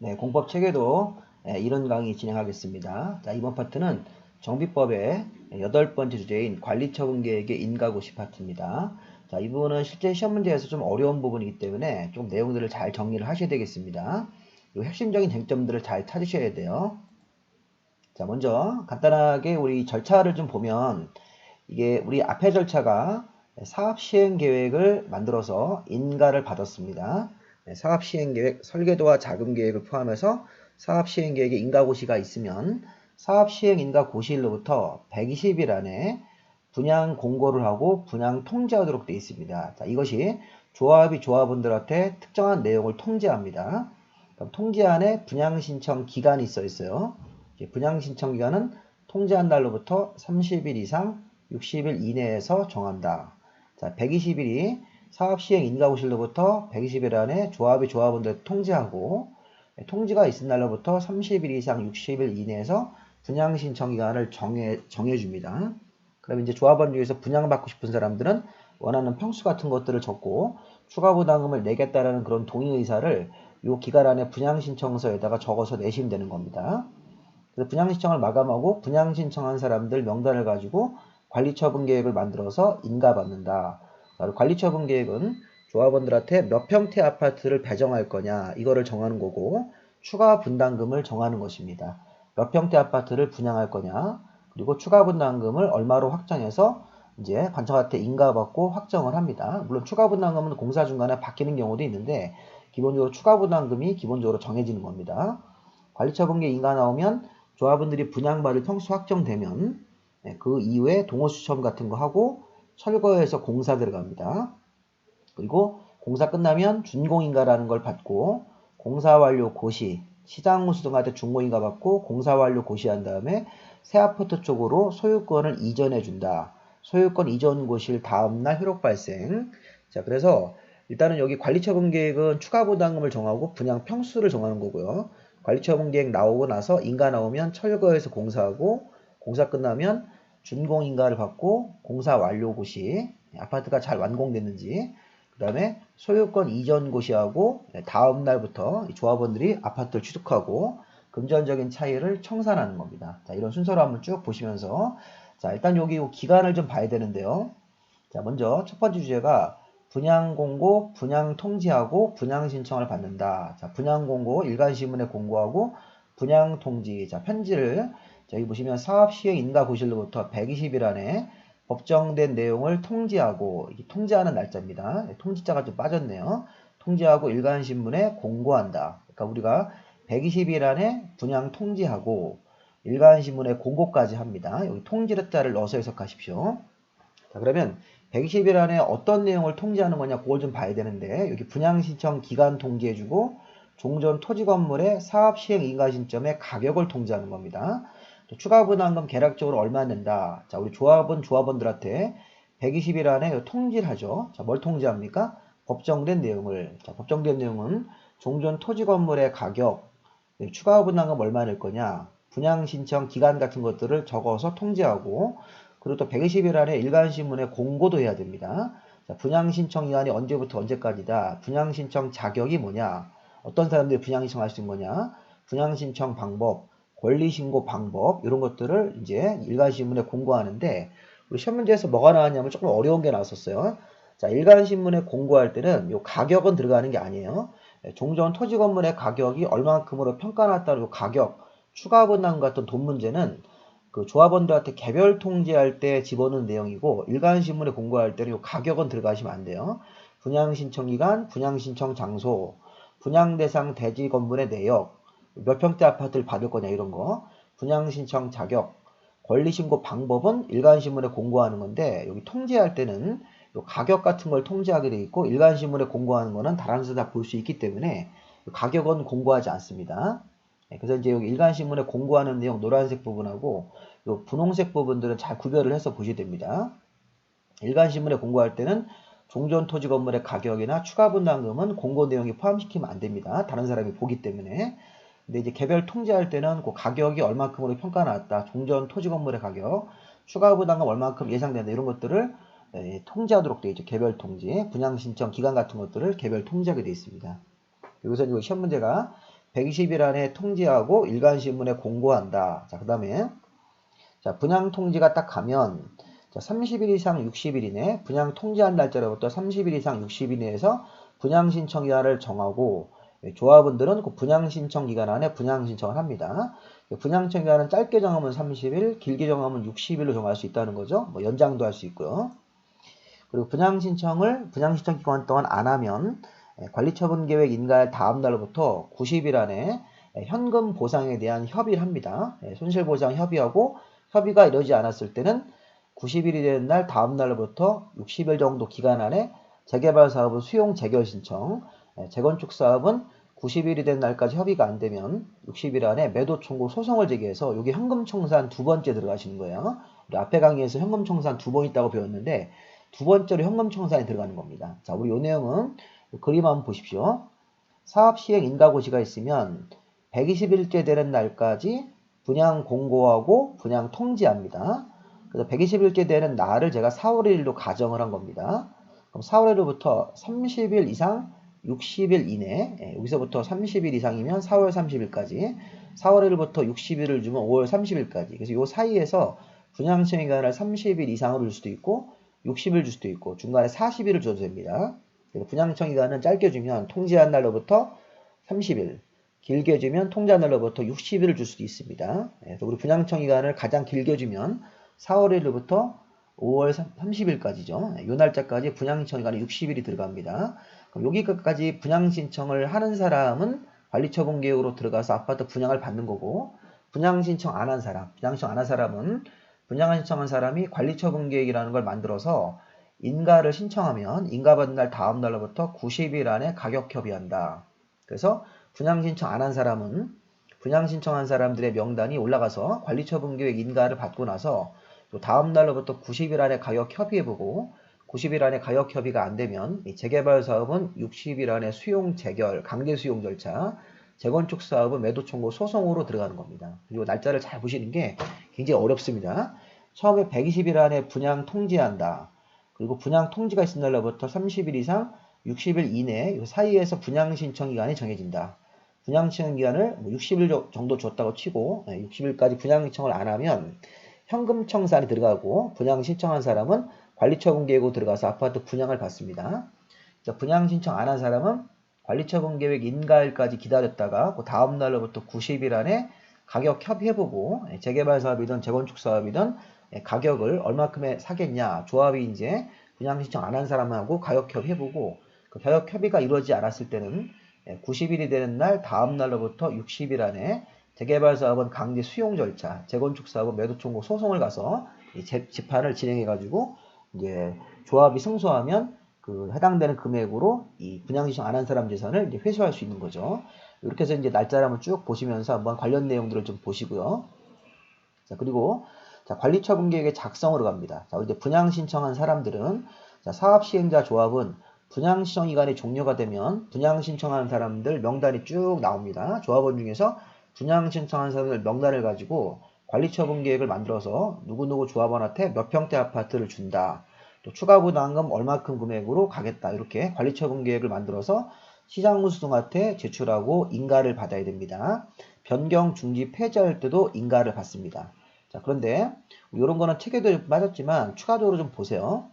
네, 공법 체계도 네, 이런 강의 진행하겠습니다. 자, 이번 파트는 정비법의 여덟 번째 주제인 관리처분 계획의 인가고시 파트입니다. 자, 이 부분은 실제 시험 문제에서 좀 어려운 부분이기 때문에 좀 내용들을 잘 정리를 하셔야 되겠습니다. 이 핵심적인 쟁점들을 잘 찾으셔야 돼요. 자, 먼저 간단하게 우리 절차를 좀 보면 이게 우리 앞에 절차가 사업 시행 계획을 만들어서 인가를 받았습니다. 네, 사업 시행 계획 설계도와 자금 계획을 포함해서 사업 시행 계획에 인가 고시가 있으면 사업 시행 인가 고시일로부터 120일 안에 분양 공고를 하고 분양 통지하도록 되어 있습니다. 자, 이것이 조합이 조합원들한테 특정한 내용을 통지합니다. 그럼 통지안에 분양 신청 기간이 써 있어요. 분양 신청 기간은 통지한 날로부터 30일 이상 60일 이내에서 정한다. 자, 120일이 사업 시행 인가고실로부터 120일 안에 조합이 조합원들 통지하고 통지가 있은 날로부터 30일 이상 60일 이내에서 분양 신청 기간을 정해 정해 줍니다. 그럼 이제 조합원 중에서 분양받고 싶은 사람들은 원하는 평수 같은 것들을 적고 추가 부담금을 내겠다라는 그런 동의 의사를 이 기간 안에 분양 신청서에다가 적어서 내시면 되는 겁니다. 그래서 분양 신청을 마감하고 분양 신청한 사람들 명단을 가지고 관리 처분 계획을 만들어서 인가받는다. 관리 처분 계획은 조합원들한테 몇 평대 아파트를 배정할 거냐 이거를 정하는 거고 추가 분담금을 정하는 것입니다. 몇 평대 아파트를 분양할 거냐 그리고 추가 분담금을 얼마로 확정해서 이제 관청한테 인가받고 확정을 합니다. 물론 추가 분담금은 공사 중간에 바뀌는 경우도 있는데 기본적으로 추가 분담금이 기본적으로 정해지는 겁니다. 관리처분계 인가 나오면 조합원들이 분양받을 평수 확정되면 네, 그 이후에 동호수첨 같은 거 하고 철거해서 공사 들어갑니다. 그리고 공사 끝나면 준공인가라는 걸 받고 공사 완료 고시, 시장무수 등한테 준공인가 받고 공사 완료 고시한 다음에 새 아파트 쪽으로 소유권을 이전해 준다. 소유권 이전 고시일 다음날 효력 발생. 자, 그래서 일단은 여기 관리처분 계획은 추가 부담금을 정하고 분양 평수를 정하는 거고요. 관리처분 계획 나오고 나서 인가 나오면 철거해서 공사하고 공사 끝나면 준공인가를 받고 공사 완료 고시 아파트가 잘 완공됐는지 그 다음에 소유권 이전 고시하고 다음 날부터 조합원들이 아파트를 취득하고 금전적인 차이를 청산하는 겁니다. 자, 이런 순서로 한번 쭉 보시면서 자, 일단 여기 기간을 좀 봐야 되는데요. 자, 먼저 첫 번째 주제가 분양 공고, 분양 통지하고 분양 신청을 받는다. 자, 분양 공고 일간 신문에 공고하고 분양 통지. 자, 편지를 여기 보시면 사업 시행 인가 고실로부터 120일 안에 법정된 내용을 통지하고 통지하는 날짜입니다. 통지자가 좀 빠졌네요. 통지하고 일간신문에 공고한다. 그러니까 우리가 120일 안에 분양 통지하고 일간신문에 공고까지 합니다. 여기 통지자를 넣어서 해석하십시오. 자 그러면 120일 안에 어떤 내용을 통지하는 거냐 그걸 좀 봐야 되는데 여기 분양신청 기간 통지해주고 종전 토지 건물의 사업 시행 인가 신점의 가격을 통지하는 겁니다. 추가 부담금 계략적으로 얼마 낸다. 자, 우리 조합원, 조합원들한테 120일 안에 통지를 하죠. 자, 뭘 통지합니까? 법정된 내용을. 자, 법정된 내용은 종전 토지 건물의 가격, 네, 추가 부담금 얼마 낼 거냐, 분양 신청 기간 같은 것들을 적어서 통지하고, 그리고 또 120일 안에 일간 신문에 공고도 해야 됩니다. 자, 분양 신청 기간이 언제부터 언제까지다. 분양 신청 자격이 뭐냐. 어떤 사람들이 분양 신청할 수 있는 거냐. 분양 신청 방법, 권리신고 방법 이런 것들을 이제 일간신문에 공고하는데 우리 시험 문제에서 뭐가 나왔냐면 조금 어려운 게 나왔었어요. 자, 일간신문에 공고할 때는 요 가격은 들어가는 게 아니에요. 네, 종전 토지 건물의 가격이 얼마만큼으로 평가났다는 요 가격, 추가 분담 같은 돈 문제는 그 조합원들한테 개별 통지할 때 집어넣은 내용이고 일간신문에 공고할 때는 요 가격은 들어가시면 안 돼요. 분양 신청 기간, 분양 신청 장소, 분양 대상 대지 건물의 내역, 몇 평대 아파트를 받을 거냐 이런 거 분양 신청 자격 권리 신고 방법은 일간 신문에 공고하는 건데 여기 통지할 때는 가격 같은 걸 통지하게 돼 있고 일간 신문에 공고하는 거는 다른 데서 다 볼 수 있기 때문에 가격은 공고하지 않습니다. 네, 그래서 이제 여기 일간 신문에 공고하는 내용 노란색 부분하고 요 분홍색 부분들은 잘 구별을 해서 보셔야 됩니다. 일간 신문에 공고할 때는 종전 토지 건물의 가격이나 추가 분담금은 공고 내용이 포함시키면 안 됩니다. 다른 사람이 보기 때문에 근데 이제 개별 통지할 때는 그 가격이 얼마큼으로 평가 나왔다. 종전 토지 건물의 가격, 추가 부담금 얼마큼 예상된다. 이런 것들을 예, 통지하도록 되어 있죠. 개별 통지, 분양 신청 기간 같은 것들을 개별 통지하게 되어 있습니다. 여기서 이거 시험 문제가 120일 안에 통지하고 일간 신문에 공고한다. 자, 그 다음에 자, 분양 통지가 딱 가면 자, 30일 이상 60일 이내 분양 통지한 날짜로부터 30일 이상 60일 내에서 분양 신청 기간을 정하고 예, 조합원들은 그 분양 신청 기간 안에 분양 신청을 합니다. 분양 신청 기간은 짧게 정하면 30일, 길게 정하면 60일로 정할 수 있다는 거죠. 뭐 연장도 할 수 있고요. 그리고 분양 신청을 분양 신청 기간 동안 안 하면 예, 관리처분 계획 인가할 다음 날부터 90일 안에 예, 현금 보상에 대한 협의를 합니다. 예, 손실보상 협의하고 협의가 이루어지지 않았을 때는 90일이 되는 날 다음 날부터 60일 정도 기간 안에 재개발 사업은 수용 재결 신청, 재건축 사업은 90일이 된 날까지 협의가 안 되면 60일 안에 매도 청구 소송을 제기해서 여기 현금 청산 두 번째 들어가시는 거예요. 우리 앞에 강의에서 현금 청산 두 번 있다고 배웠는데 두 번째로 현금 청산이 들어가는 겁니다. 자, 우리 요 내용은 그림 한번 보십시오. 사업 시행 인가고시가 있으면 120일째 되는 날까지 분양 공고하고 분양 통지합니다. 그래서 120일째 되는 날을 제가 4월 1일로 가정을 한 겁니다. 그럼 4월 1일부터 30일 이상 60일 이내 예, 여기서부터 30일 이상이면 4월 30일까지 4월 1일부터 60일을 주면 5월 30일까지 그래서 이 사이에서 분양 시행 기간을 30일 이상으로 줄 수도 있고 60일 줄 수도 있고 중간에 40일을 줘도 됩니다. 분양청 기간은 짧게 주면 통지한 날로부터 30일, 길게 주면 통지한 날로부터 60일을 줄 수도 있습니다. 그래서 우리 분양청 기간을 가장 길게 주면 4월 1일부터 5월 30일까지죠. 이 날짜까지 분양신청 기간에 60일이 들어갑니다. 그럼 여기 까지 분양 신청을 하는 사람은 관리처분 계획으로 들어가서 아파트 분양을 받는 거고 분양 신청 안 한 사람, 분양 신청 안 한 사람은 분양 신청한 사람이 관리처분 계획이라는 걸 만들어서 인가를 신청하면 인가받은 날 다음 날로부터 90일 안에 가격 협의한다. 그래서 분양 신청 안 한 사람은 분양 신청한 사람들의 명단이 올라가서 관리처분 계획 인가를 받고 나서 또 다음 날로부터 90일 안에 가격 협의해보고 90일 안에 가격 협의가 안 되면 재개발 사업은 60일 안에 수용 재결, 강제 수용 절차, 재건축 사업은 매도 청구 소송으로 들어가는 겁니다. 그리고 날짜를 잘 보시는 게 굉장히 어렵습니다. 처음에 120일 안에 분양 통지한다. 그리고 분양 통지가 있은 날로부터 30일 이상 60일 이내 사이에서 분양 신청 기간이 정해진다. 분양 신청 기간을 60일 뭐 정도 줬다고 치고 60일까지 분양 신청을 안 하면 현금 청산이 들어가고 분양 신청한 사람은 관리처분 계획으로 들어가서 아파트 분양을 받습니다. 분양 신청 안 한 사람은 관리처분 계획 인가일까지 기다렸다가 그 다음 날로부터 90일 안에 가격 협의해보고 예, 재개발 사업이든 재건축 사업이든 예, 가격을 얼마큼에 사겠냐 조합이 이제 분양 신청 안 한 사람하고 가격 협의해보고 그 가격 협의가 이루어지지 않았을 때는 90일이 예, 되는 날 다음 날로부터 60일 안에 재개발 사업은 강제 수용 절차, 재건축 사업은 매도 청구 소송을 가서 재판을 진행해 가지고 이제 조합이 승소하면 그 해당되는 금액으로 이 분양 신청 안 한 사람 재산을 이제 회수할 수 있는 거죠. 이렇게 해서 이제 날짜를 한번 쭉 보시면서 한번 관련 내용들을 좀 보시고요. 자, 그리고 자, 관리 처분 계획의 작성으로 갑니다. 자, 이제 분양 신청한 사람들은 자, 사업 시행자 조합은 분양 신청 기간이 종료가 되면 분양 신청하는 사람들 명단이 쭉 나옵니다. 조합원 중에서 분양 신청한 사람들 명단을 가지고 관리 처분 계획을 만들어서 누구누구 조합원한테 몇 평대 아파트를 준다. 또 추가 부담금 얼마큼 금액으로 가겠다. 이렇게 관리처분 계획을 만들어서 시장무수등한테 제출하고 인가를 받아야 됩니다. 변경 중지 폐지할 때도 인가를 받습니다. 자, 그런데 이런 거는 책에도 빠졌지만 추가적으로 좀 보세요.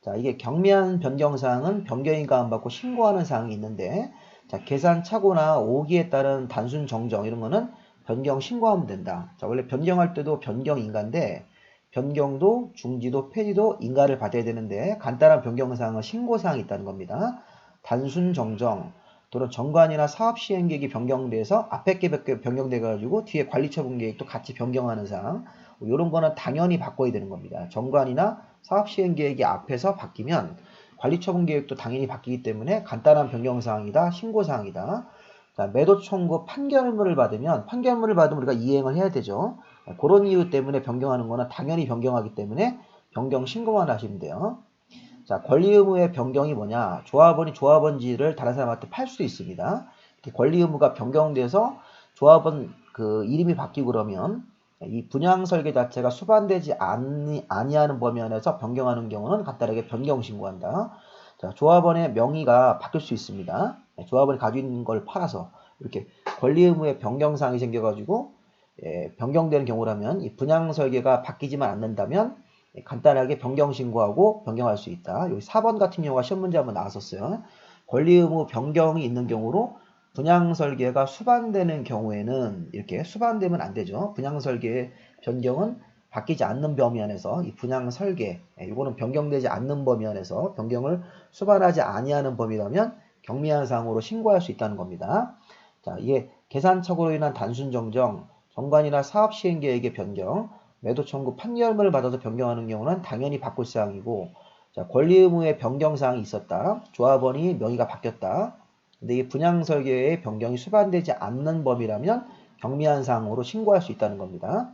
자, 이게 경미한 변경 사항은 변경인가 안 받고 신고하는 사항이 있는데 자, 계산 착오나 오기에 따른 단순 정정 이런 거는 변경 신고하면 된다. 자, 원래 변경할 때도 변경 인가인데 변경도 중지도 폐지도 인가를 받아야 되는데 간단한 변경사항은 신고사항이 있다는 겁니다. 단순 정정 또는 정관이나 사업 시행 계획이 변경돼서 앞에 게 변경돼 가지고 뒤에 관리 처분 계획도 같이 변경하는 사항 이런 거는 당연히 바꿔야 되는 겁니다. 정관이나 사업 시행 계획이 앞에서 바뀌면 관리 처분 계획도 당연히 바뀌기 때문에 간단한 변경 사항이다. 신고 사항이다. 자, 매도 청구 판결문을 받으면 판결문을 받으면 우리가 이행을 해야 되죠. 그런 이유 때문에 변경하는 거는 당연히 변경하기 때문에 변경 신고만 하시면 돼요. 자, 권리 의무의 변경이 뭐냐? 조합원이 조합원지를 다른 사람한테 팔 수도 있습니다. 권리 의무가 변경돼서 조합원 그 이름이 바뀌고 그러면 이 분양 설계 자체가 수반되지 아니, 아니하는 범위 안에서 변경하는 경우는 간단하게 변경 신고한다. 자, 조합원의 명의가 바뀔 수 있습니다. 조합원이 가지고 있는 걸 팔아서 이렇게 권리 의무의 변경사항이 생겨가지고 예, 변경되는 경우라면 이 분양 설계가 바뀌지만 않는다면 예, 간단하게 변경 신고하고 변경할 수 있다. 여기 4번 같은 경우가 시험 문제 한번 나왔었어요. 권리 의무 변경이 있는 경우로 분양 설계가 수반되는 경우에는 이렇게 수반되면 안 되죠. 분양 설계의 변경은 바뀌지 않는 범위 안에서 이 분양 설계, 예, 이거는 변경되지 않는 범위 안에서 변경을 수반하지 아니하는 범위라면 경미한 사항으로 신고할 수 있다는 겁니다. 자, 이게 계산착오로 인한 단순 정정, 정관이나 사업 시행 계획의 변경, 매도 청구 판결문을 받아서 변경하는 경우는 당연히 바꿀 사항이고, 자, 권리 의무의 변경 사항이 있었다. 조합원이 명의가 바뀌었다. 근데 이 분양 설계의 변경이 수반되지 않는 범위라면 경미한 사항으로 신고할 수 있다는 겁니다.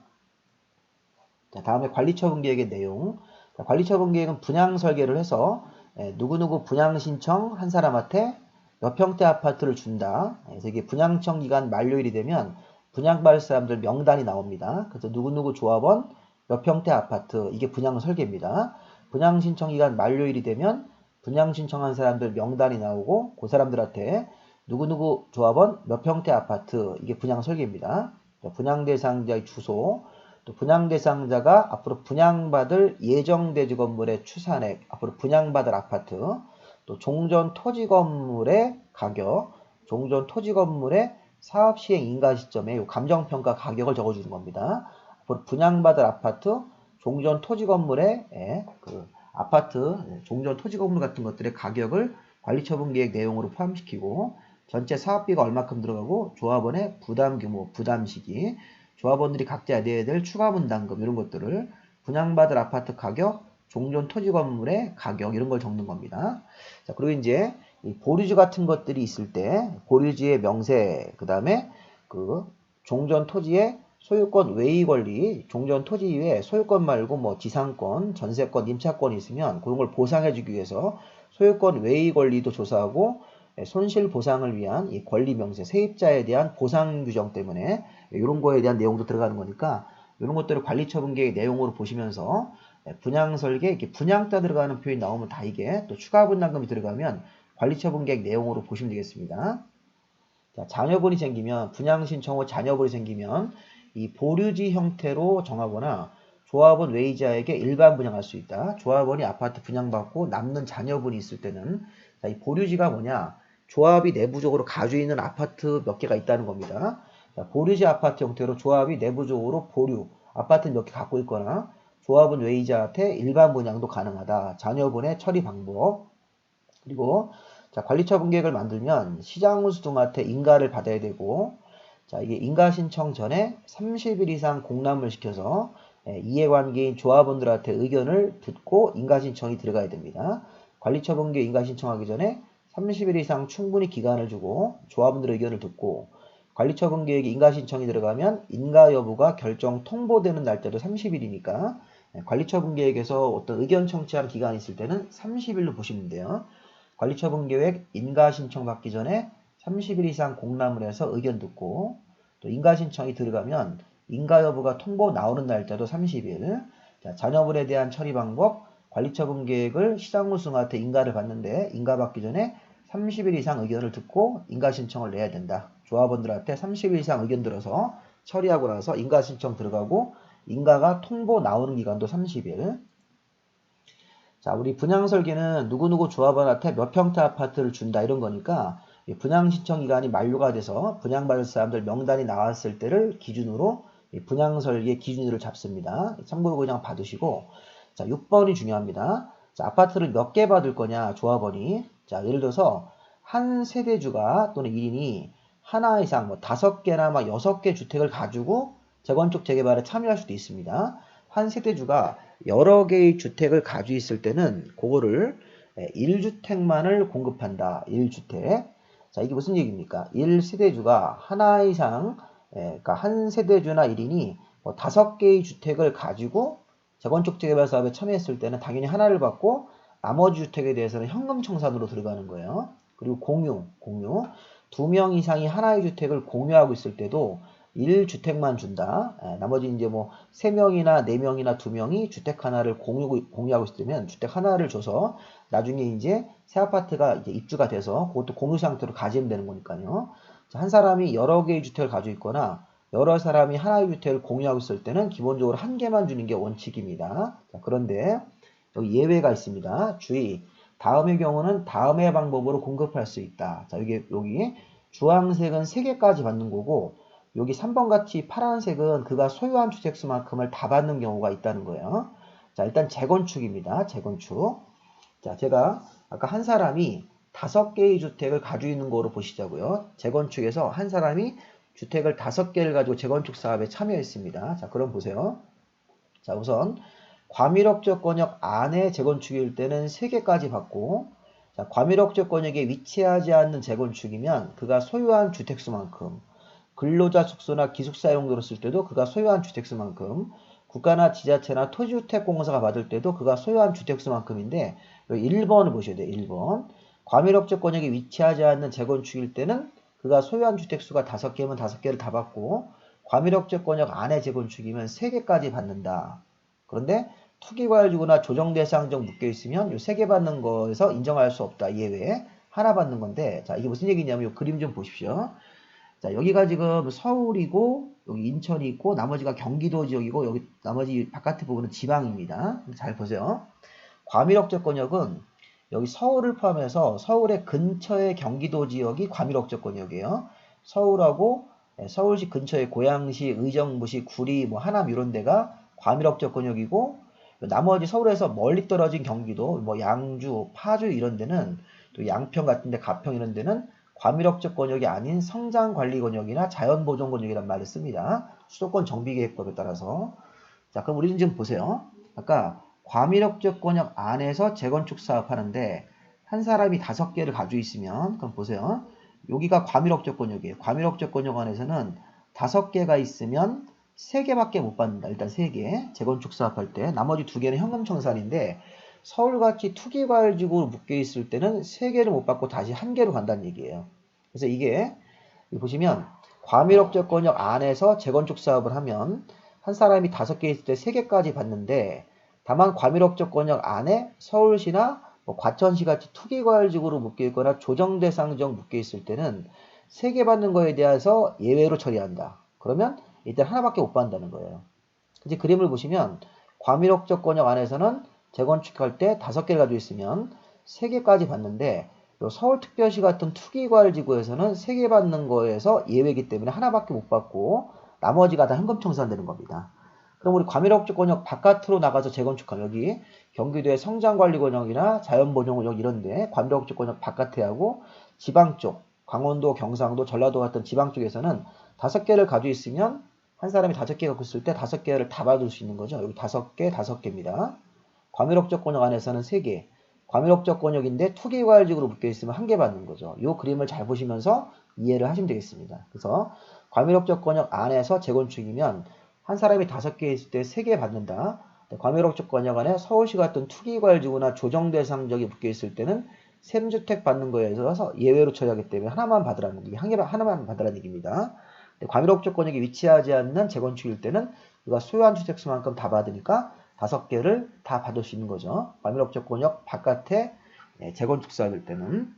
자, 다음에 관리처분 계획의 내용. 자, 관리처분 계획은 분양 설계를 해서 예, 누구누구 분양 신청 한 사람한테 몇 평대 아파트를 준다. 그래서 이게 분양청 기간 만료일이 되면 분양받을 사람들 명단이 나옵니다. 그래서 누구누구 조합원 몇 평대 아파트 이게 분양 설계입니다. 분양 신청 기간 만료일이 되면 분양 신청한 사람들 명단이 나오고 그 사람들한테 누구누구 조합원 몇 평대 아파트 이게 분양 설계입니다. 분양 대상자의 주소 또 분양 대상자가 앞으로 분양받을 예정 대지 건물의 추산액 앞으로 분양받을 아파트 또 종전 토지 건물의 가격 종전 토지 건물의 사업 시행 인가 시점에 요 감정평가 가격을 적어주는 겁니다. 분양받을 아파트 종전 토지 건물의 예, 그 아파트 예, 종전 토지 건물 같은 것들의 가격을 관리처분 계획 내용으로 포함시키고 전체 사업비가 얼마큼 들어가고 조합원의 부담 규모, 부담 시기, 조합원들이 각자 내야 될 추가 분담금 이런 것들을 분양받을 아파트 가격, 종전 토지 건물의 가격 이런 걸 적는 겁니다. 자, 그리고 이제 이 보류지 같은 것들이 있을 때 보류지의 명세, 그 다음에 그 종전 토지의 소유권 외의 권리, 종전 토지 이외에 소유권 말고 뭐 지상권, 전세권, 임차권이 있으면 그런 걸 보상해주기 위해서 소유권 외의 권리도 조사하고 예, 손실 보상을 위한 이 권리 명세, 세입자에 대한 보상 규정 때문에 이런 거에 대한 내용도 들어가는 거니까 이런 것들을 관리처분 계획 내용으로 보시면서 예, 분양 설계, 이렇게 분양따 들어가는 표현이 나오면 다 이게 또 추가 분담금이 들어가면 관리처분 계획 내용으로 보시면 되겠습니다. 자, 자녀분이 생기면 분양 신청 후 자녀분이 생기면 이 보류지 형태로 정하거나 조합원 외이자에게 일반 분양할 수 있다. 조합원이 아파트 분양받고 남는 자녀분이 있을 때는 자, 이 보류지가 뭐냐? 조합이 내부적으로 가지고 있는 아파트 몇 개가 있다는 겁니다. 자, 보류지 아파트 형태로 조합이 내부적으로 보류, 아파트 몇 개 갖고 있거나 조합은 외이자한테 일반 분양도 가능하다. 자녀분의 처리 방법. 그리고 자, 관리처분 계획을 만들면 시장우수 등한테 인가를 받아야 되고 자, 이게 인가 신청 전에 30일 이상 공람을 시켜서 예, 이해관계인 조합원들한테 의견을 듣고 인가 신청이 들어가야 됩니다. 관리처분계 인가 신청하기 전에 30일 이상 충분히 기간을 주고 조합원들의 의견을 듣고 관리처분 계획에 인가 신청이 들어가면 인가 여부가 결정 통보되는 날짜도 30일이니까 예, 관리처분 계획에서 어떤 의견 청취할 기간이 있을 때는 30일로 보시면 돼요. 관리처분 계획 인가 신청 받기 전에 30일 이상 공람을 해서 의견 듣고 또 인가 신청이 들어가면 인가 여부가 통보 나오는 날짜도 30일. 자, 자녀분에 대한 처리 방법, 관리처분 계획을 시장우승한테 인가를 받는데 인가 받기 전에 30일 이상 의견을 듣고 인가 신청을 내야 된다. 조합원들한테 30일 이상 의견 들어서 처리하고 나서 인가 신청 들어가고 인가가 통보 나오는 기간도 30일. 자, 우리 분양 설계는 누구누구 조합원한테 몇 평대 아파트를 준다 이런 거니까 분양 신청 기간이 만료가 돼서 분양 받을 사람들 명단이 나왔을 때를 기준으로 분양 설계 기준일을 잡습니다. 참고로 그냥 받으시고 자, 6번이 중요합니다. 자, 아파트를 몇 개 받을 거냐 조합원이 자, 예를 들어서 한 세대주가 또는 1인이 하나 이상 뭐 다섯 개나 막 여섯 개 주택을 가지고 재건축 재개발에 참여할 수도 있습니다. 한 세대주가 여러 개의 주택을 가지고 있을 때는 그거를 1주택만을 공급한다. 1주택. 자, 이게 무슨 얘기입니까? 1세대주가 하나 이상, 예, 그러니까 한 세대주나 1인이 뭐 다섯 개의 주택을 가지고 재건축 재개발 사업에 참여했을 때는 당연히 하나를 받고 나머지 주택에 대해서는 현금 청산으로 들어가는 거예요. 그리고 공유, 공유. 두 명 이상이 하나의 주택을 공유하고 있을 때도 1주택만 준다. 예, 나머지 이제 뭐 3명이나 4명이나 2명이 주택 하나를 공유, 공유하고 있으면 주택 하나를 줘서 나중에 이제 새 아파트가 이제 입주가 돼서 그것도 공유 상태로 가지면 되는 거니까요. 자, 한 사람이 여러 개의 주택을 가지고 있거나 여러 사람이 하나의 주택을 공유하고 있을 때는 기본적으로 한 개만 주는 게 원칙입니다. 자, 그런데 여기 예외가 있습니다. 주의. 다음의 경우는 다음의 방법으로 공급할 수 있다. 자, 여기, 여기 주황색은 3개까지 받는 거고, 여기 3번 같이 파란색은 그가 소유한 주택수만큼을 다 받는 경우가 있다는 거예요. 자, 일단 재건축입니다. 재건축. 자, 제가 아까 한 사람이 다섯 개의 주택을 가지고 있는 거로 보시자고요. 재건축에서 한 사람이 주택을 다섯 개를 가지고 재건축 사업에 참여했습니다. 자, 그럼 보세요. 자, 우선 과밀억적 권역 안에 재건축일 때는 3개까지 받고 자, 과밀억적 권역에 위치하지 않는 재건축이면 그가 소유한 주택수만큼 근로자 숙소나 기숙사 용도로 쓸 때도 그가 소유한 주택수만큼 국가나 지자체나 토지주택공사가 받을 때도 그가 소유한 주택수만큼인데 1번을 보셔야 돼요. 1번. 과밀억적 권역에 위치하지 않는 재건축일 때는 그가 소유한 주택수가 5개면 5개를 다 받고 과밀억적 권역 안에 재건축이면 3개까지 받는다. 그런데 투기과열지구나 조정대상적 묶여 있으면 이 3개 받는 거에서 인정할 수 없다. 예외. 하나 받는 건데 자 이게 무슨 얘기냐면 이 그림 좀 보십시오. 자 여기가 지금 서울이고 여기 인천이 있고 나머지가 경기도 지역이고 여기 나머지 바깥에 부분은 지방입니다. 잘 보세요. 과밀억적 권역은 여기 서울을 포함해서 서울의 근처의 경기도 지역이 과밀억적 권역이에요. 서울하고 예, 서울시 근처의 고양시, 의정부시, 구리, 뭐 하남 이런 데가 과밀억적 권역이고 나머지 서울에서 멀리 떨어진 경기도, 뭐 양주, 파주 이런 데는 또 양평 같은 데, 가평 이런 데는 과밀억적 권역이 아닌 성장관리 권역이나 자연보존 권역이란 말을 씁니다. 수도권 정비계획법에 따라서. 자, 그럼 우리는 지금 보세요. 아까 과밀억적 권역 안에서 재건축 사업하는데 한 사람이 다섯 개를 가지고 있으면 그럼 보세요. 여기가 과밀억적 권역이에요. 과밀억적 권역 안에서는 다섯 개가 있으면 세 개밖에 못 받는다. 일단 세 개. 재건축 사업할 때 나머지 두 개는 현금 청산인데 서울같이 투기과열지구로 묶여 있을 때는 세 개를 못 받고 다시 한 개로 간다는 얘기예요. 그래서 이게 보시면 과밀억적 권역 안에서 재건축 사업을 하면 한 사람이 다섯 개 있을 때 세 개까지 받는데 다만 과밀억적 권역 안에 서울시나 뭐 과천시 같이 투기과열지구로 묶여 있거나 조정대상적 묶여 있을 때는 세 개 받는 거에 대해서 예외로 처리한다. 그러면 일단 하나밖에 못 받는다는 거예요. 이제 그림을 보시면 과밀억적 권역 안에서는 재건축할 때 다섯 개를 가지고 있으면 세 개까지 받는데 서울특별시 같은 투기과열지구에서는 세 개 받는 거에서 예외이기 때문에 하나밖에 못 받고 나머지가 다 현금 청산되는 겁니다. 그럼 우리 과밀억적 권역 바깥으로 나가서 재건축하면 여기 경기도의 성장관리권역이나 자연보존권역 이런데 과밀억적 권역 바깥에 하고 지방 쪽 강원도, 경상도, 전라도 같은 지방 쪽에서는 다섯 개를 가지고 있으면 한 사람이 다섯 개 갖고 있을 때 다섯 개를 다 받을 수 있는 거죠. 여기 다섯 개, 다섯 개입니다. 과밀억적 권역 안에서는 세 개. 과밀억적 권역인데 투기 과열직으로 묶여 있으면 한 개 받는 거죠. 이 그림을 잘 보시면서 이해를 하시면 되겠습니다. 그래서 과밀억적 권역 안에서 재건축이면 한 사람이 다섯 개 있을 때 세 개 받는다. 과밀억적 권역 안에 서울시 같은 투기 과열지구나 조정 대상적이 묶여 있을 때는 샘주택 받는 거에 있어서 예외로 처리하기 때문에 하나만 받으라는 얘기, 한 개만 하나만 받으라는 얘기입니다. 과밀억적 권역이 위치하지 않는 재건축일 때는 그가 소유한 주택수만큼 다 받으니까 다섯 개를 다 받을 수 있는 거죠. 과밀억적 권역 바깥에 예, 재건축 사업일 때는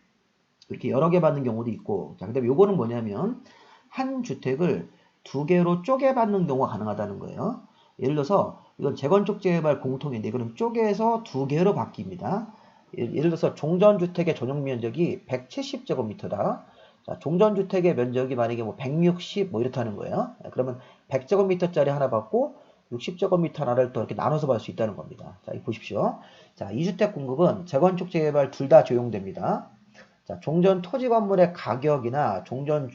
이렇게 여러 개 받는 경우도 있고 자 그다음에 요거는 뭐냐면 한 주택을 두 개로 쪼개 받는 경우가 가능하다는 거예요. 예를 들어서 이건 재건축 재개발 공통인데 이거는 쪼개서 두 개로 바뀝니다. 예를 들어서 종전주택의 전용 면적이 170제곱미터다. 자, 종전주택의 면적이 만약에 뭐 160, 뭐 이렇다는 거예요. 그러면 100제곱미터짜리 하나 받고 60제곱미터 하나를 또 이렇게 나눠서 받을 수 있다는 겁니다. 자, 이 보십시오. 자, 이주택 공급은 재건축, 재개발 둘 다 적용됩니다. 자, 종전 토지 건물의 가격이나 종전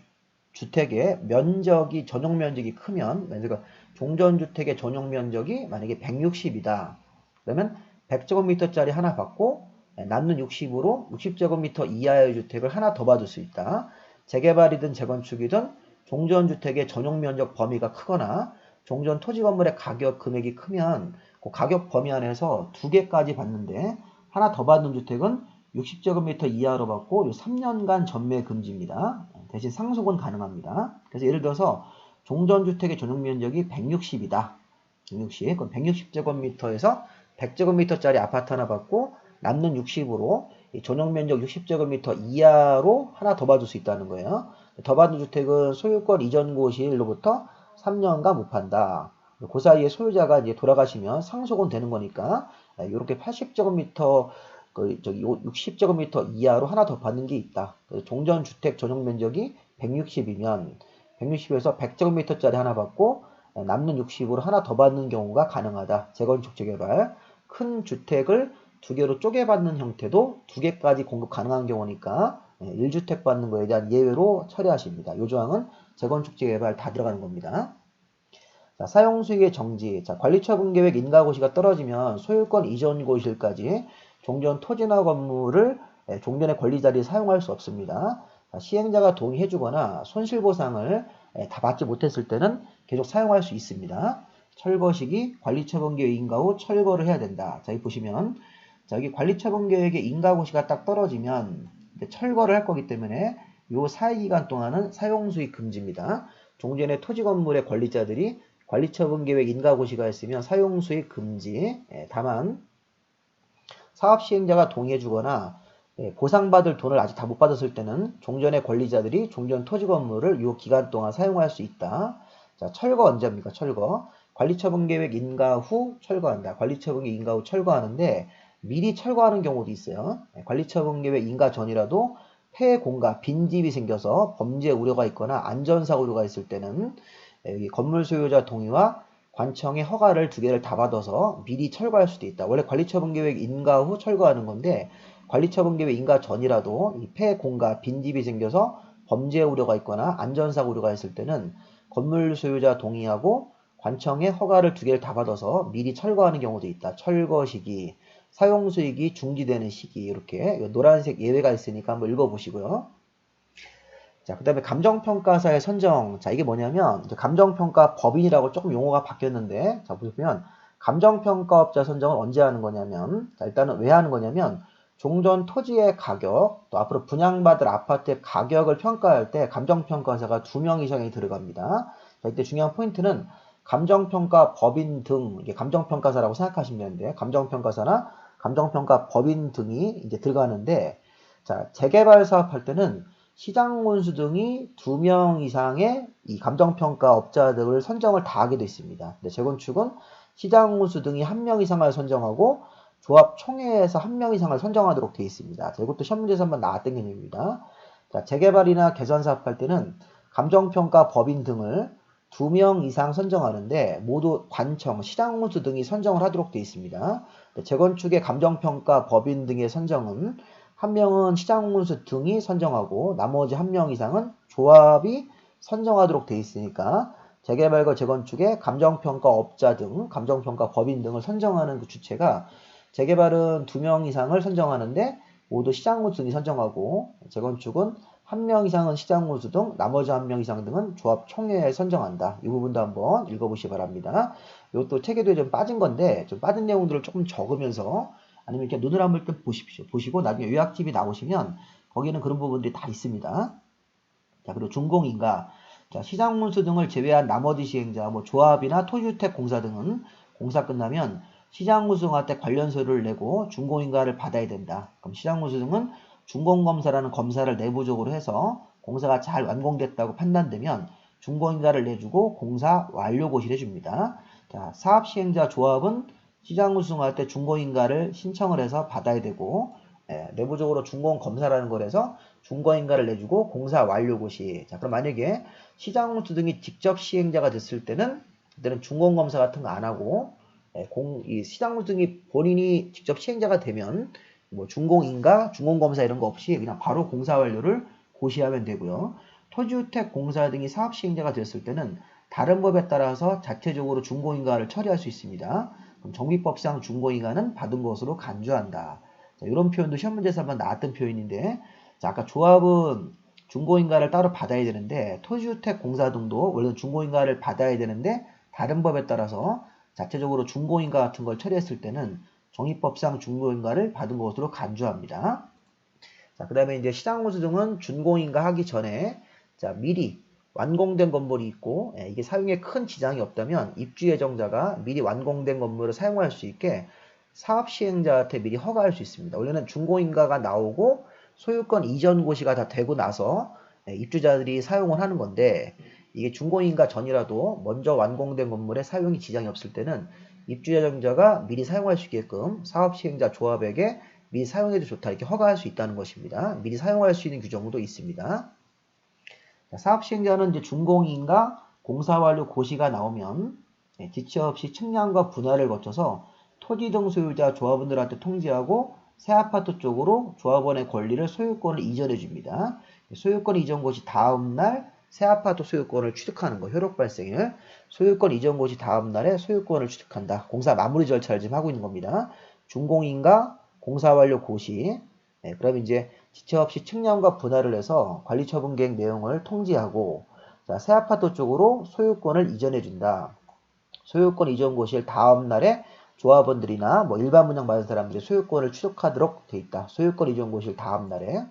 주택의 면적이 전용 면적이 크면 그러니까 종전 주택의 전용 면적이 만약에 160이다. 그러면 100제곱미터짜리 하나 받고 남는 60으로 60제곱미터 이하의 주택을 하나 더 받을 수 있다. 재개발이든 재건축이든 종전주택의 전용 면적 범위가 크거나 종전 토지 건물의 가격 금액이 크면 그 가격 범위 안에서 두 개까지 받는데 하나 더 받는 주택은 60제곱미터 이하로 받고 3년간 전매 금지입니다. 대신 상속은 가능합니다. 그래서 예를 들어서 종전주택의 전용 면적이 160이다. 160. 그럼 160제곱미터에서 100제곱미터짜리 아파트 하나 받고 남는 60으로 전용 면적 60제곱미터 이하로 하나 더 받을 수 있다는 거예요. 더 받은 주택은 소유권 이전 고시일로부터 3년간 못 판다. 그 사이에 소유자가 이제 돌아가시면 상속은 되는 거니까 이렇게 80제곱미터 그 저기 60제곱미터 이하로 하나 더 받는 게 있다. 종전 주택 전용 면적이 160이면 160에서 100제곱미터짜리 하나 받고 남는 60으로 하나 더 받는 경우가 가능하다. 재건축 재개발 큰 주택을 두 개로 쪼개받는 형태도 두 개까지 공급 가능한 경우니까 1주택 받는 거에 대한 예외로 처리하십니다. 이 조항은 재건축 재개발 다 들어가는 겁니다. 자, 사용수익의 정지. 자, 관리처분계획 인가고시가 떨어지면 소유권 이전 고실까지 종전 토지나 건물을 예, 종전의 권리 자리에 사용할 수 없습니다. 자, 시행자가 동의해주거나 손실보상을 예, 다 받지 못했을 때는 계속 사용할 수 있습니다. 철거 시기 관리처분계획 인가 후 철거를 해야 된다. 자, 여기 보시면 자, 여기 관리처분계획의 인가고시가 딱 떨어지면 철거를 할 거기 때문에 요 사회기간 동안은 사용수익 금지입니다. 종전의 토지 건물의 관리자들이 관리처분계획 인가고시가 있으면 사용수익 금지. 예, 다만 사업 시행자가 동의해주거나 예, 보상받을 돈을 아직 다 못 받았을 때는 종전의 권리자들이 종전 토지 건물을 이 기간 동안 사용할 수 있다. 자, 철거 언제입니까? 철거. 관리처분계획 인가 후 철거한다. 관리처분계획 인가 후 철거하는데 미리 철거하는 경우도 있어요. 예, 관리처분계획 인가 전이라도 폐 공가, 빈집이 생겨서 범죄 우려가 있거나 안전사고 우려가 있을 때는 예, 여기 건물 소유자 동의와 관청의 허가를 두 개를 다 받아서 미리 철거할 수도 있다. 원래 관리처분계획 인가 후 철거하는 건데 관리처분계획 인가 전이라도 이 폐공가 빈집이 생겨서 범죄 우려가 있거나 안전사고 우려가 있을 때는 건물 소유자 동의하고 관청의 허가를 두 개를 다 받아서 미리 철거하는 경우도 있다. 철거 시기, 사용 수익이 중지되는 시기 이렇게 노란색 예외가 있으니까 한번 읽어보시고요. 자, 그 다음에 감정평가사의 선정. 자, 이게 뭐냐면, 감정평가 법인이라고 조금 용어가 바뀌었는데, 자, 보시면, 감정평가업자 선정을 언제 하는 거냐면, 자, 일단은 왜 하는 거냐면, 종전 토지의 가격, 또 앞으로 분양받을 아파트의 가격을 평가할 때 감정평가사가 두 명 이상이 들어갑니다. 자, 이때 중요한 포인트는 감정평가 법인 등, 이게 감정평가사라고 생각하시면 되는데, 감정평가사나 감정평가 법인 등이 이제 들어가는데, 자, 재개발 사업할 때는 시장 군수 등이 두명 이상의 이 감정평가 업자들을 선정을 다 하게 되어 있습니다. 근데 재건축은 시장 군수 등이 한명 이상을 선정하고 조합 총회에서 한명 이상을 선정하도록 되어 있습니다. 자, 이것도 시험 문제에서 한번 나왔던 개념입니다. 자, 재개발이나 개선 사업할 때는 감정평가 법인 등을 두명 이상 선정하는데 모두 관청, 시장 군수 등이 선정을 하도록 되어 있습니다. 재건축의 감정평가 법인 등의 선정은 한 명은 시장문수 등이 선정하고 나머지 한 명 이상은 조합이 선정하도록 돼 있으니까 재개발과 재건축의 감정평가 업자 등 감정평가 법인 등을 선정하는 그 주체가 재개발은 두 명 이상을 선정하는데 모두 시장문수 등이 선정하고 재건축은 한 명 이상은 시장문수 등 나머지 한 명 이상 등은 조합 총회에 선정한다. 이 부분도 한번 읽어보시기 바랍니다. 이것도 책에도 좀 빠진 건데 좀 빠진 내용들을 조금 적으면서 아니면 이렇게 눈을 한번 좀 보십시오. 보시고 나중에 요약집이 나오시면 거기는 그런 부분들이 다 있습니다. 자, 그리고 준공인가. 자, 시장문수 등을 제외한 나머지 시행자, 뭐 조합이나 토주택 공사 등은 공사 끝나면 시장문수한테 관련서를 내고 준공인가를 받아야 된다. 그럼 시장문수 등은 준공검사라는 검사를 내부적으로 해서 공사가 잘 완공됐다고 판단되면 준공인가를 내주고 공사 완료 고시를 해줍니다. 자, 사업시행자 조합은 시장 우승할 때 중고인가를 신청을 해서 받아야 되고 예, 내부적으로 중공 검사라는 거라서 중고인가를 내주고 공사 완료 고 시. 자, 그럼 만약에 시장 우수 등이 직접 시행자가 됐을 때는 그때는 중공 검사 같은 거 안 하고 예, 공, 이 시장 우수 등이 본인이 직접 시행자가 되면 뭐 중공인가, 중공검사 이런 거 없이 그냥 바로 공사 완료를 고시하면 되고요. 토지주택 공사 등이 사업 시행자가 됐을 때는 다른 법에 따라서 자체적으로 중공인가를 처리할 수 있습니다. 그럼 정비법상 중고인가는 받은 것으로 간주한다. 자, 이런 표현도 시험 문제에서 한번 나왔던 표현인데 자, 아까 조합은 중고인가를 따로 받아야 되는데 토지주택 공사 등도 원래 중고인가를 받아야 되는데 다른 법에 따라서 자체적으로 중고인가 같은 걸 처리했을 때는 정의법상 중고인가를 받은 것으로 간주합니다. 자, 그 다음에 이제 시장공수 등은 준공인가 하기 전에 자, 미리 완공된 건물이 있고 예, 이게 사용에 큰 지장이 없다면 입주 예정자가 미리 완공된 건물을 사용할 수 있게 사업 시행자한테 미리 허가할 수 있습니다. 원래는 중고인가가 나오고 소유권 이전 고시가 다 되고 나서 예, 입주자들이 사용을 하는 건데 이게 준공인가 전이라도 먼저 완공된 건물에 사용이 지장이 없을 때는 입주 예정자가 미리 사용할 수 있게끔 사업 시행자 조합에게 미리 사용해도 좋다 이렇게 허가할 수 있다는 것입니다. 미리 사용할 수 있는 규정도 있습니다. 자, 사업 시행자는 이제 준공인가 공사 완료 고시가 나오면 예, 지체 없이 측량과 분할을 거쳐서 토지 등 소유자 조합원들한테 통지하고 새 아파트 쪽으로 조합원의 권리를 소유권을 이전해 줍니다. 소유권 이전 고시 다음 날 새 아파트 소유권을 취득하는 거 효력 발생일 소유권 이전 고시 다음 날에 소유권을 취득한다. 공사 마무리 절차를 지금 하고 있는 겁니다. 준공인가 공사 완료 고시 네, 그럼 이제 지체 없이 측량과 분할을 해서 관리처분 계획 내용을 통지하고 자, 새 아파트 쪽으로 소유권을 이전해 준다. 소유권 이전 고시일 다음 날에 조합원들이나 뭐 일반 분양 받은 사람들이 소유권을 취득하도록 돼 있다. 소유권 이전 고시일 다음 날에.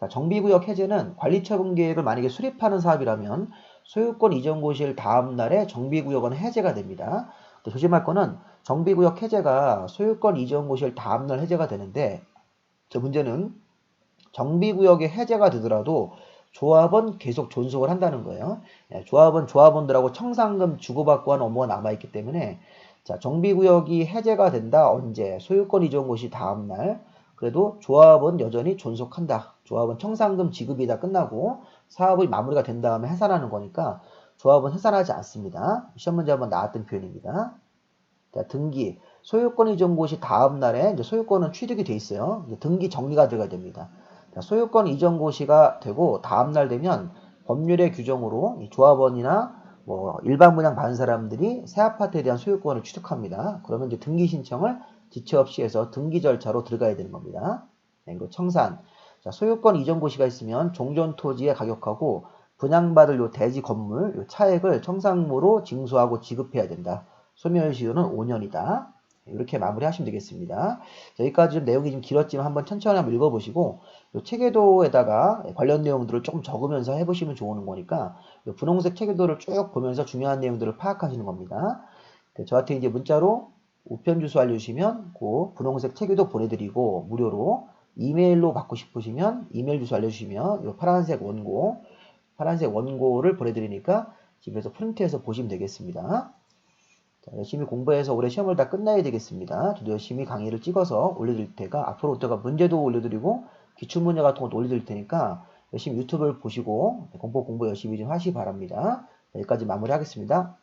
자, 정비구역 해제는 관리처분 계획을 만약에 수립하는 사업이라면 소유권 이전 고시일 다음 날에 정비구역은 해제가 됩니다. 또 조심할 거는 정비구역 해제가 소유권 이전 고시일 다음 날 해제가 되는데 저 문제는 정비구역이 해제가 되더라도 조합은 계속 존속을 한다는 거예요. 예, 조합은 조합원들하고 청산금 주고받고 하는 업무가 남아있기 때문에 자, 정비구역이 해제가 된다. 언제? 소유권 이전 고시 다음 날. 그래도 조합은 여전히 존속한다. 조합은 청산금 지급이 다 끝나고 사업이 마무리가 된 다음에 해산하는 거니까 조합은 해산하지 않습니다. 시험 문제 한번 나왔던 표현입니다. 자, 등기. 소유권 이전 고시 다음 날에 이제 소유권은 취득이 돼 있어요. 등기 정리가 들어가야 됩니다. 자, 소유권 이전 고시가 되고 다음 날 되면 법률의 규정으로 이 조합원이나 뭐 일반 분양 받은 사람들이 새 아파트에 대한 소유권을 취득합니다. 그러면 이제 등기 신청을 지체 없이 해서 등기 절차로 들어가야 되는 겁니다. 네, 그리고 청산. 자, 소유권 이전 고시가 있으면 종전 토지의 가격하고 분양받을 요 대지 건물 요 차액을 청산무로 징수하고 지급해야 된다. 소멸시효는 5년이다. 이렇게 마무리하시면 되겠습니다. 여기까지 좀 내용이 좀 길었지만 한번 천천히 한번 읽어보시고 요 체계도에다가 관련 내용들을 조금 적으면서 해보시면 좋은 거니까 요 분홍색 체계도를 쭉 보면서 중요한 내용들을 파악하시는 겁니다. 네, 저한테 이제 문자로 우편 주소 알려주시면 그 분홍색 체계도 보내드리고 무료로 이메일로 받고 싶으시면 이메일 주소 알려주시면 요 파란색 원고 파란색 원고를 보내드리니까 집에서 프린트해서 보시면 되겠습니다. 자, 열심히 공부해서 올해 시험을 다 끝나야 되겠습니다. 저도 열심히 강의를 찍어서 올려드릴 테니까 앞으로 제가 문제도 올려드리고 기출문제 같은 것도 올려드릴 테니까 열심히 유튜브를 보시고 공부 공부 열심히 좀 하시기 바랍니다. 여기까지 마무리하겠습니다.